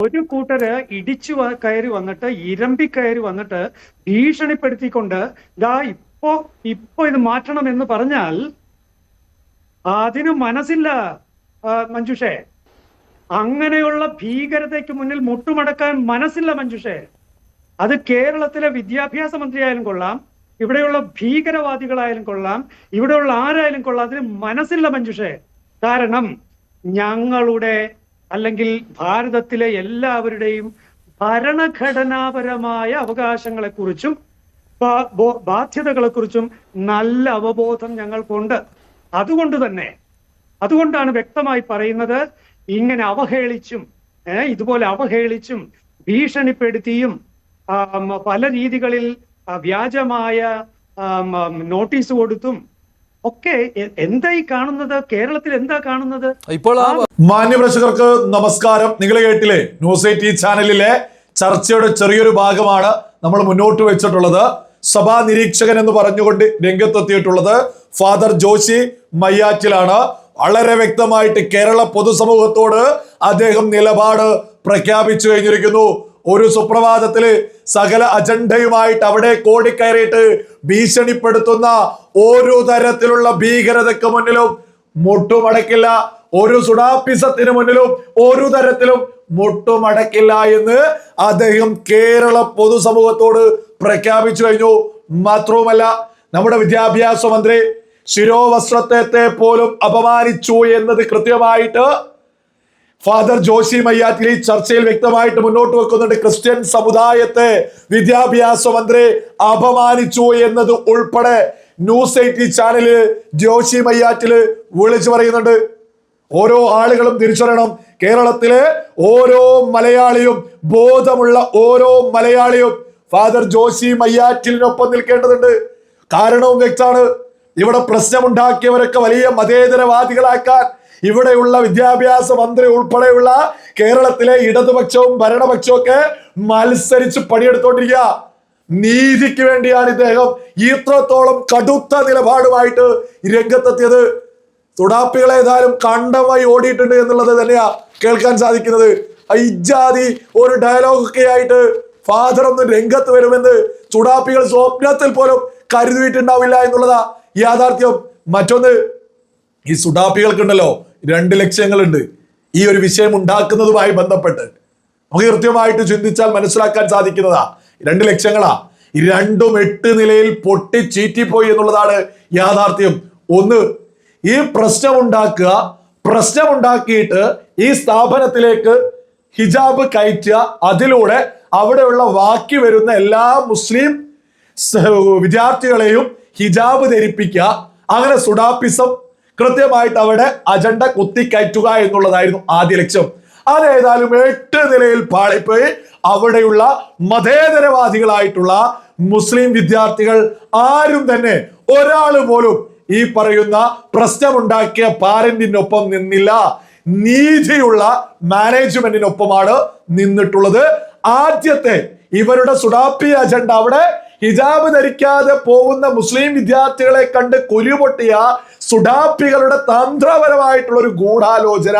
ഒരു കൂട്ടര് ഇടിച്ചു കയറി വന്നിട്ട് ഇരമ്പി കയറി വന്നിട്ട് ഭീഷണിപ്പെടുത്തിക്കൊണ്ട് ദാ ഇപ്പോ ഇപ്പോ ഇത് മാറ്റണം എന്ന് പറഞ്ഞാൽ അതിന് മനസ്സില്ല മഞ്ജുഷേ. അങ്ങനെയുള്ള ഭീകരതയ്ക്ക് മുന്നിൽ മുട്ടുമടക്കാൻ മനസ്സില്ല മഞ്ജുഷേ. അത് കേരളത്തിലെ വിദ്യാഭ്യാസ മന്ത്രിയായാലും കൊള്ളാം ഇവിടെയുള്ള ഭീകരവാദികളായാലും കൊള്ളാം ഇവിടെയുള്ള ആരായാലും കൊള്ളാം അതിന് മനസ്സില്ല മഞ്ജുഷേ. കാരണം ഞങ്ങളുടെ അല്ലെങ്കിൽ ഭാരതത്തിലെ എല്ലാവരുടെയും ഭരണഘടനാപരമായ അവകാശങ്ങളെക്കുറിച്ചും ബാധ്യതകളെക്കുറിച്ചും നല്ല അവബോധം ഞങ്ങൾക്കുണ്ട്. അതുകൊണ്ട് തന്നെ അതുകൊണ്ടാണ് വ്യക്തമായി പറയുന്നത് ഇങ്ങനെ അവഹേളിച്ചും ഇതുപോലെ അവഹേളിച്ചും ഭീഷണിപ്പെടുത്തിയും പല രീതികളിൽ വ്യാജമായ നോട്ടീസ് കൊടുത്തും ഒക്കെ എന്തായി എന്താ ഈ കാണുന്നത്? കേരളത്തിൽ എന്താ കാണുന്നത്? ഇപ്പോൾ മാന്യപ്രേക്ഷകർക്ക് നമസ്കാരം. നിങ്ങൾ കേട്ടില്ലേ? ന്യൂസ് എയ്റ്റി ചാനലിലെ ചർച്ചയുടെ ചെറിയൊരു ഭാഗമാണ് നമ്മൾ മുന്നോട്ട് വെച്ചിട്ടുള്ളത്. സഭാ നിരീക്ഷകൻ എന്ന് പറഞ്ഞുകൊണ്ട് രംഗത്തെത്തിയിട്ടുള്ളത് ഫാദർ ജോഷി മയ്യാറ്റിലാണ്. വളരെ വ്യക്തമായിട്ട് കേരള പൊതുസമൂഹത്തോട് അദ്ദേഹം നിലപാട് പ്രഖ്യാപിച്ചു കഴിഞ്ഞിരിക്കുന്നു. ഒരു സുപ്രഭാതത്തിൽ സകല അജണ്ടയുമായിട്ട് അവിടെ കോടിക്കയറിയിട്ട് ഭീഷണിപ്പെടുത്തുന്ന ഓരോ തരത്തിലുള്ള ഭീകരതയ്ക്ക് മുന്നിലും മുട്ടുമടക്കില്ല. ഒരു സുഡാപ്പിസത്തിന് മുന്നിലും ഒരു തരത്തിലും മുട്ടുമടക്കില്ല എന്ന് അദ്ദേഹം കേരള പൊതുസമൂഹത്തോട് പ്രഖ്യാപിച്ചു കഴിഞ്ഞു. മാത്രവുമല്ല നമ്മുടെ വിദ്യാഭ്യാസ മന്ത്രി ശിരോവസ്ത്രത്തെ പോലും അപമാനിച്ചു എന്നത് കൃത്യമായിട്ട് ഫാദർ ജോഷി മയ്യാറ്റിൽ ഈ ചർച്ചയിൽ വ്യക്തമായിട്ട് മുന്നോട്ട് വെക്കുന്നുണ്ട്. ക്രിസ്ത്യൻ സമുദായത്തെ വിദ്യാഭ്യാസ മന്ത്രി അപമാനിച്ചു എന്നത് ഉൾപ്പെടെ ന്യൂസ് എയ്റ്റി ചാനലിൽ ജോഷി മയ്യാറ്റിൽ വിളിച്ചു പറയുന്നുണ്ട്. ഓരോ ആളുകളും തിരിച്ചറിയണം. കേരളത്തിലെ ഓരോ മലയാളിയും ബോധമുള്ള ഓരോ മലയാളിയും ഫാദർ ജോഷി മയ്യാറ്റിലിനൊപ്പം നിൽക്കേണ്ടതുണ്ട്. കാരണവും വ്യക്തമാണ്. ഇവിടെ പ്രശ്നമുണ്ടാക്കിയവരൊക്കെ വലിയ മതേതരവാദികളാക്കാൻ ഇവിടെയുള്ള വിദ്യാഭ്യാസ മന്ത്രി ഉൾപ്പെടെയുള്ള കേരളത്തിലെ ഇടതുപക്ഷവും ഭരണപക്ഷവും ഒക്കെ മത്സരിച്ച് പണിയെടുത്തോണ്ടിരിക്കുക നീതിക്ക് വേണ്ടിയാണ് ഇദ്ദേഹം ഇത്രത്തോളം കടുത്ത നിലപാടുമായിട്ട് രംഗത്തെത്തിയത്. തുടാപ്പികളെ ഏതായാലും കണ്ടമായി ഓടിയിട്ടുണ്ട് എന്നുള്ളത് തന്നെയാ കേൾക്കാൻ സാധിക്കുന്നത്. ഇജാതി ഒരു ഡയലോഗ് ഒക്കെ ആയിട്ട് ഫാദർ ഒന്ന് രംഗത്ത് വരുമെന്ന് ചുടാപ്പികൾ സ്വപ്നത്തിൽ പോലും കരുതിയിട്ടുണ്ടാവില്ല എന്നുള്ളതാ യാഥാർത്ഥ്യം. മറ്റൊന്ന് ഈ സുഡാപ്പികൾക്കുണ്ടല്ലോ രണ്ട് ലക്ഷ്യങ്ങളുണ്ട്. ഈ ഒരു വിഷയം ഉണ്ടാക്കുന്നതുമായി ബന്ധപ്പെട്ട്. നമുക്ക് കൃത്യമായിട്ട് ചിന്തിച്ചാൽ മനസ്സിലാക്കാൻ സാധിക്കുന്നതാ. രണ്ട് ലക്ഷ്യങ്ങളാ. രണ്ടും എട്ട് നിലയിൽ പൊട്ടി ചീറ്റിപ്പോയി എന്നുള്ളതാണ് യാഥാർത്ഥ്യം. ഒന്ന് ഈ പ്രശ്നം ഉണ്ടാക്കുക പ്രശ്നം ഉണ്ടാക്കിയിട്ട് ഈ സ്ഥാപനത്തിലേക്ക് ഹിജാബ് കയറ്റുക. അതിലൂടെ അവിടെയുള്ള വാക്കി വരുന്ന എല്ലാ മുസ്ലിം വിദ്യാർത്ഥികളെയും ഹിജാബ് ധരിപ്പിക്കുക. അങ്ങനെ സുഡാപ്പിസം കൃത്യമായിട്ട് അവിടെ അജണ്ട കുത്തിക്കയറ്റുക എന്നുള്ളതായിരുന്നു ആദ്യ ലക്ഷ്യം. അതേതായാലും എട്ട് നിലയിൽ പാളിപ്പോയി. അവിടെയുള്ള മതേതരവാദികളായിട്ടുള്ള മുസ്ലിം വിദ്യാർത്ഥികൾ ആരും തന്നെ ഒരാൾ പോലും ഈ പറയുന്ന പ്രശ്നമുണ്ടാക്കിയ പാരന്റിനൊപ്പം നിന്നില്ല. നീതിയുള്ള മാനേജ്മെന്റിനൊപ്പമാണ് നിന്നിട്ടുള്ളത്. ആദ്യത്തെ ഇവരുടെ സുഡാപ്പി അജണ്ട അവിടെ ഹിജാബ് ധരിക്കാതെ പോകുന്ന മുസ്ലിം വിദ്യാർത്ഥികളെ കണ്ട് കൊലുപൊട്ടിയ സുഡാപ്പികളുടെ തന്ത്രപരമായിട്ടുള്ള ഒരു ഗൂഢാലോചന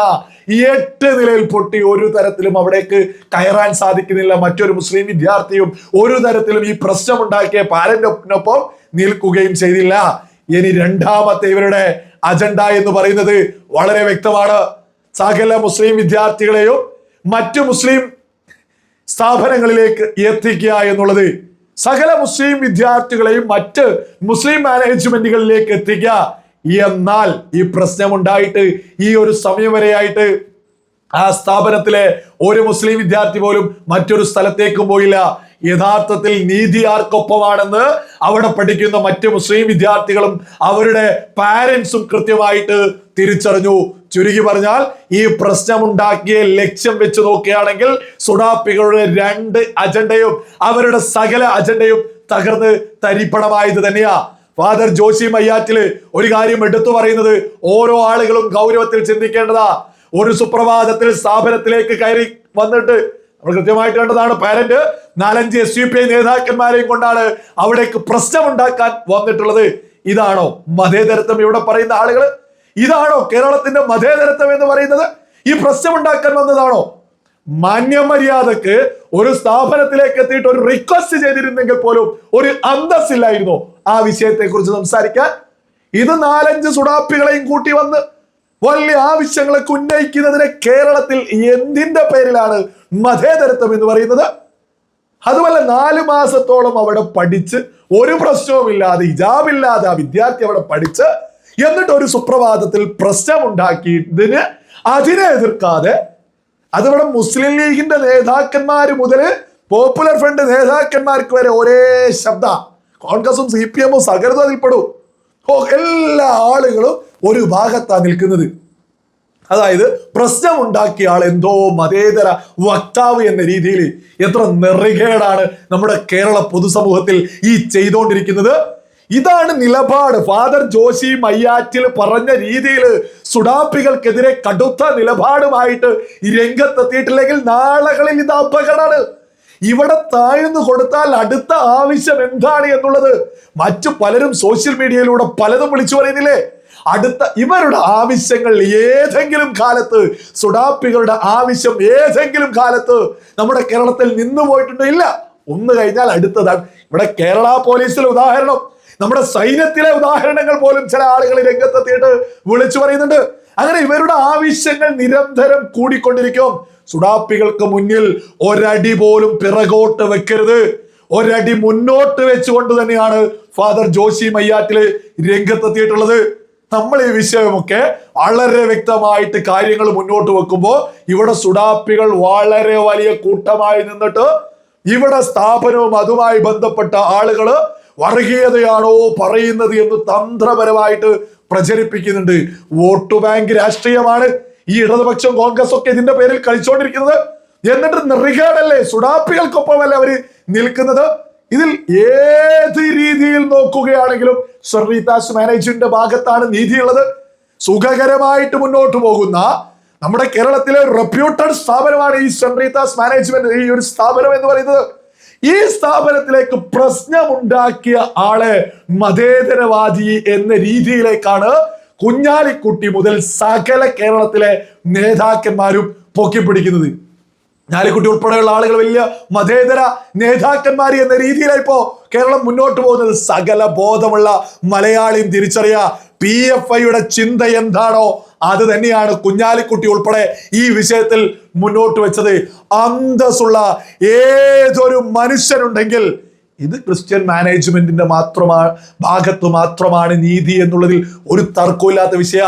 എട്ട് നിലയിൽ പൊട്ടി ഒരു തരത്തിലും അവിടേക്ക് കയറാൻ സാധിക്കുന്നില്ല. മറ്റൊരു മുസ്ലിം വിദ്യാർത്ഥിയും ഒരു തരത്തിലും ഈ പ്രശ്നമുണ്ടാക്കിയ പാരന്റിനൊപ്പം നിൽക്കുകയും ചെയ്തില്ല. ഇനി രണ്ടാമത്തെ ഇവരുടെ അജണ്ട എന്ന് പറയുന്നത് വളരെ വ്യക്തമാണ്. സകല മുസ്ലിം വിദ്യാർത്ഥികളെയും മറ്റു മുസ്ലിം സ്ഥാപനങ്ങളിലേക്ക് എത്തിക്കുക എന്നുള്ളത് സകല മുസ്ലിം വിദ്യാർത്ഥികളെയും മറ്റ് മുസ്ലിം മാനേജ്മെന്റുകളിലേക്ക് എത്തിക്കുക. എന്നാൽ ഈ പ്രശ്നമുണ്ടായിട്ട് ഈ ഒരു സമയം വരെയായിട്ട് ആ സ്ഥാപനത്തിലെ ഒരു മുസ്ലിം വിദ്യാർത്ഥി പോലും മറ്റൊരു സ്ഥലത്തേക്കും പോയില്ല. യഥാർത്ഥത്തിൽ നീതി ആർക്കൊപ്പമാണെന്ന് അവിടെ പഠിക്കുന്ന മറ്റ് മുസ്ലിം വിദ്യാർത്ഥികളും അവരുടെ പാരന്റ്സും കൃത്യമായിട്ട് തിരിച്ചറിഞ്ഞു. ചുരുക്കി പറഞ്ഞാൽ ഈ പ്രശ്നമുണ്ടാക്കിയ ലക്ഷ്യം വെച്ച് നോക്കുകയാണെങ്കിൽ സുഡാപ്പികളുടെ രണ്ട് അജണ്ടയും അവരുടെ സകല അജണ്ടയും തകർന്ന് തരിപ്പണമായത് തന്നെയാ. ഫാദർ ജോഷി മയ്യാറ്റിൽ ഒരു കാര്യം എടുത്തു പറയുന്നത് ഓരോ ആളുകളും ഗൗരവത്തിൽ ചിന്തിക്കേണ്ടതാ. ഒരു സുപ്രഭാതത്തിൽ സ്ഥാപനത്തിലേക്ക് കയറി വന്നിട്ട് നമ്മൾ കൃത്യമായിട്ട് കണ്ടതാണ് പാരന്റ് നാലഞ്ച് എസ് യു പി ഐ നേതാക്കന്മാരെയും കൊണ്ടാണ് അവിടേക്ക് പ്രശ്നമുണ്ടാക്കാൻ വന്നിട്ടുള്ളത്. ഇതാണോ മതേതരത്വം ഇവിടെ പറയുന്ന ആളുകൾ ഇതാണോ കേരളത്തിന്റെ മതേതരത്വം എന്ന് പറയുന്നത്? ഈ പ്രശ്നമുണ്ടാക്കാൻ വന്നതാണോ? മാന്യമര്യാദക്ക് ഒരു സ്ഥാപനത്തിലേക്ക് എത്തിയിട്ട് ഒരു റിക്വസ്റ്റ് ചെയ്തിരുന്നെങ്കിൽ പോലും ഒരു അന്തസ്സില്ലായിരുന്നു ആ വിഷയത്തെ കുറിച്ച് സംസാരിക്കാൻ. ഇത് നാലഞ്ച് സുഡാപ്പികളെയും കൂട്ടി വന്ന് വലിയ ആവശ്യങ്ങളെ ഉന്നയിക്കുന്നതിന് കേരളത്തിൽ എന്തിന്റെ പേരിലാണ് മതേതരത്വം എന്ന് പറയുന്നത്? അതുമല്ല നാല് മാസത്തോളം അവിടെ പഠിച്ച് ഒരു പ്രശ്നവുമില്ലാതെ ഇജാബില്ലാതെ ആ വിദ്യാർത്ഥി അവിടെ പഠിച്ച് എന്നിട്ട് ഒരു സുപ്രഭാതത്തിൽ പ്രശ്നമുണ്ടാക്കിയതിന് അതിനെ എതിർക്കാതെ അതിവിടെ മുസ്ലിം ലീഗിന്റെ നേതാക്കന്മാർ മുതൽ പോപ്പുലർ ഫ്രണ്ട് നേതാക്കന്മാർക്ക് വരെ ഒരേ ശബ്ദ. കോൺഗ്രസും സി പി എമ്മും സകലതും അതിൽപ്പെടും. ഓ എല്ലാ ആളുകളും ഒരു ഭാഗത്താണ് നിൽക്കുന്നത്. അതായത് പ്രശ്നമുണ്ടാക്കിയ ആൾ എന്തോ മതേതര വക്താവ് എന്ന രീതിയിൽ എത്ര നെറികേടാണ് നമ്മുടെ കേരള പൊതുസമൂഹത്തിൽ ഈ ചെയ്തുകൊണ്ടിരിക്കുന്നത്. ഇതാണ് നിലപാട്. ഫാദർ ജോഷി മയ്യാറ്റിൽ പറഞ്ഞ രീതിയിൽ സുഡാപ്പികൾക്കെതിരെ കടുത്ത നിലപാടുമായിട്ട് രംഗത്തെത്തിയിട്ടില്ലെങ്കിൽ നാളകളിൽ ഇത് അപകടമാണ്. ഇവിടെ താഴ്ന്നു കൊടുത്താൽ അടുത്ത ആവശ്യം എന്താണ് എന്നുള്ളത് മറ്റു പലരും സോഷ്യൽ മീഡിയയിലൂടെ പലതും വിളിച്ചു പറയുന്നില്ലേ? അടുത്ത ഇവരുടെ ആവശ്യങ്ങൾ ഏതെങ്കിലും കാലത്ത് സുഡാപ്പികളുടെ ആവശ്യം ഏതെങ്കിലും കാലത്ത് നമ്മുടെ കേരളത്തിൽ നിന്നു പോയിട്ടുണ്ടോ ഇല്ല. ഒന്ന് കഴിഞ്ഞാൽ അടുത്തതാണ്. ഇവിടെ കേരള പോലീസിലെ ഉദാഹരണം. നമ്മുടെ സൈന്യത്തിലെ ഉദാഹരണങ്ങൾ പോലും ചില ആളുകൾ രംഗത്തെത്തിയിട്ട് വിളിച്ചു പറയുന്നുണ്ട്. അങ്ങനെ ഇവരുടെ ആവശ്യങ്ങൾ നിരന്തരം കൂടിക്കൊണ്ടിരിക്കും. സുഡാപ്പികൾക്ക് മുന്നിൽ ഒരടി പോലും പിറകോട്ട് വെക്കരുത്. ഒരടി മുന്നോട്ട് വെച്ചുകൊണ്ട് തന്നെയാണ് ഫാദർ ജോഷി മയ്യാറ്റിൽ രംഗത്തെത്തിയിട്ടുള്ളത് നമ്മൾ ഈ വിഷയമൊക്കെ വളരെ വ്യക്തമായിട്ട് കാര്യങ്ങൾ മുന്നോട്ട് വെക്കുമ്പോൾ ഇവിടെ സുഡാപ്പികൾ വളരെ വലിയ കൂട്ടമായി നിന്നിട്ട് ഇവിടെ സ്ഥാപനവും അതുമായി ബന്ധപ്പെട്ട ആളുകൾ വർഗീയതയാണോ പറയുന്നത് എന്ന് തന്ത്രപരമായിട്ട് പ്രചരിപ്പിക്കുന്നുണ്ട്. വോട്ട് ബാങ്ക് രാഷ്ട്രീയമാണ്. ഈ ഇടതുപക്ഷം കോൺഗ്രസ് ഒക്കെ ഇതിന്റെ പേരിൽ കളിച്ചുകൊണ്ടിരിക്കുന്നത് എന്നിട്ട് നിറികേടല്ലേ സുഡാപ്പികൾക്കൊപ്പമല്ലേ അവർ നിൽക്കുന്നത്? ഇതിൽ ഏത് രീതിയിൽ നോക്കുകയാണെങ്കിലും സർവീതാസ് മാനേജ്മെന്റിന്റെ ഭാഗത്താണ് നീതിയുള്ളത്. സുഖകരമായിട്ട് മുന്നോട്ട് പോകുന്ന നമ്മുടെ കേരളത്തിലെ റെപ്യൂട്ടഡ് സ്ഥാപനമാണ് ഈ സെൻട്രീതാസ് മാനേജ്മെന്റ് ഈ ഒരു സ്ഥാപനം എന്ന് പറയുന്നത്. ഈ സ്ഥാപനത്തിലേക്ക് പ്രശ്നമുണ്ടാക്കിയ ആളെ മതേതരവാദി എന്ന രീതിയിലേക്കാണ് കുഞ്ഞാലിക്കുട്ടി മുതൽ സകല കേരളത്തിലെ നേതാക്കന്മാരും പൊക്കിപ്പിടിക്കുന്നത് ഞാലിക്കുട്ടി ഉൾപ്പെടെയുള്ള ആളുകൾ വലിയ മതേതര നേതാക്കന്മാർ എന്ന രീതിയിലാണ് ഇപ്പോൾ കേരളം മുന്നോട്ട് പോകുന്നത്. സകല ബോധമുള്ള മലയാളിയും തിരിച്ചറിയ. പി എഫ് ഐയുടെ ചിന്ത എന്താണോ അത് തന്നെയാണ് കുഞ്ഞാലിക്കുട്ടി ഉൾപ്പെടെ ഈ വിഷയത്തിൽ മുന്നോട്ട് വെച്ചത്. അന്തസ്സുള്ള ഏതൊരു മനുഷ്യനുണ്ടെങ്കിൽ ഇത് ക്രിസ്ത്യൻ മാനേജ്മെന്റിന്റെ മാത്രമാണ് ഭാഗത്ത് മാത്രമാണ് നീതി എന്നുള്ളതിൽ ഒരു തർക്കമില്ലാത്ത വിഷയ.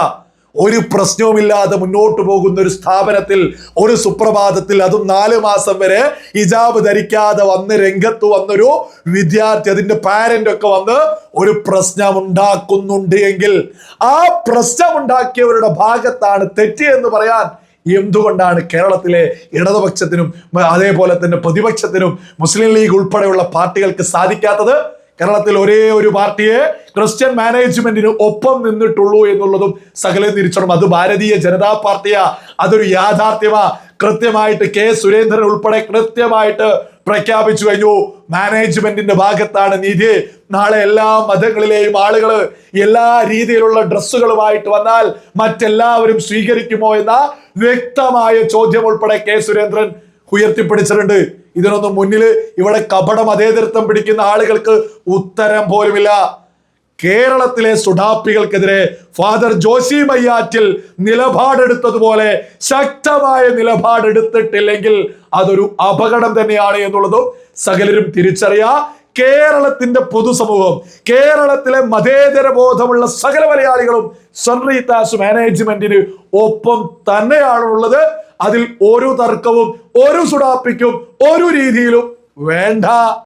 ഒരു പ്രശ്നവുമില്ലാതെ മുന്നോട്ട് പോകുന്ന ഒരു സ്ഥാപനത്തിൽ ഒരു സുപ്രഭാതത്തിൽ അതും നാല് മാസം വരെ ഹിജാബ് ധരിക്കാതെ വന്ന് രംഗത്ത് വന്നൊരു വിദ്യാർത്ഥി അതിന്റെ പാരന്റ് ഒക്കെ വന്ന് ഒരു പ്രശ്നം ഉണ്ടാക്കുന്നുണ്ട് എങ്കിൽ ആ പ്രശ്നം ഉണ്ടാക്കിയവരുടെ ഭാഗത്താണ് തെറ്റ് എന്ന് പറയാൻ എന്തുകൊണ്ടാണ് കേരളത്തിലെ ഇടതുപക്ഷത്തിനും അതേപോലെ തന്നെ പ്രതിപക്ഷത്തിനും മുസ്ലിം ലീഗ് ഉൾപ്പെടെയുള്ള പാർട്ടികൾക്ക് സാധിക്കാത്തത്? കേരളത്തിൽ ഒരേ ഒരു പാർട്ടിയെ ക്രിസ്ത്യൻ മാനേജ്മെന്റിന് ഒപ്പം നിന്നിട്ടുള്ളൂ എന്നുള്ളതും സകലെ തിരിച്ചണം അത് ഭാരതീയ ജനതാ പാർട്ടിയാ. അതൊരു യാഥാർത്ഥ്യമാ. കൃത്യമായിട്ട് കെ സുരേന്ദ്രൻ ഉൾപ്പെടെ കൃത്യമായിട്ട് പ്രഖ്യാപിച്ചു കഴിഞ്ഞു. മാനേജ്മെന്റിന്റെ ഭാഗത്താണ് നീതി. നാളെ എല്ലാ മതങ്ങളിലെയും ആളുകൾ എല്ലാ രീതിയിലുള്ള ഡ്രസ്സുകളുമായിട്ട് വന്നാൽ മറ്റെല്ലാവരും സ്വീകരിക്കുമോ എന്ന വ്യക്തമായ ചോദ്യം ഉൾപ്പെടെ കെ സുരേന്ദ്രൻ ഉയർത്തിപ്പിടിച്ചിട്ടുണ്ട്. ഇതിനൊന്നും മുന്നിൽ ഇവിടെ കപട മതേതൃത്വം പിടിക്കുന്ന ആളുകൾക്ക് ഉത്തരം പോലുമില്ല. കേരളത്തിലെ സുഡാപ്പികൾക്കെതിരെ ഫാദർ ജോസി മയ്യാറ്റിൽ നിലപാടെടുത്തതുപോലെ ശക്തമായ നിലപാടെടുത്തിട്ടില്ലെങ്കിൽ അതൊരു അപകടം തന്നെയാണ് എന്നുള്ളതും സകലരും തിരിച്ചറിയാ. കേരളത്തിന്റെ പൊതുസമൂഹം കേരളത്തിലെ മതേതര ബോധമുള്ള സകല മലയാളികളും സൺറീതാസ് മാനേജ്മെന്റിന് ഒപ്പം തന്നെയാണുള്ളത്. അതിൽ ഓരോ തർക്കവും ഓരോ സുഡാപ്പിക്കും ഓരോ രീതിയിലും വേണ്ട.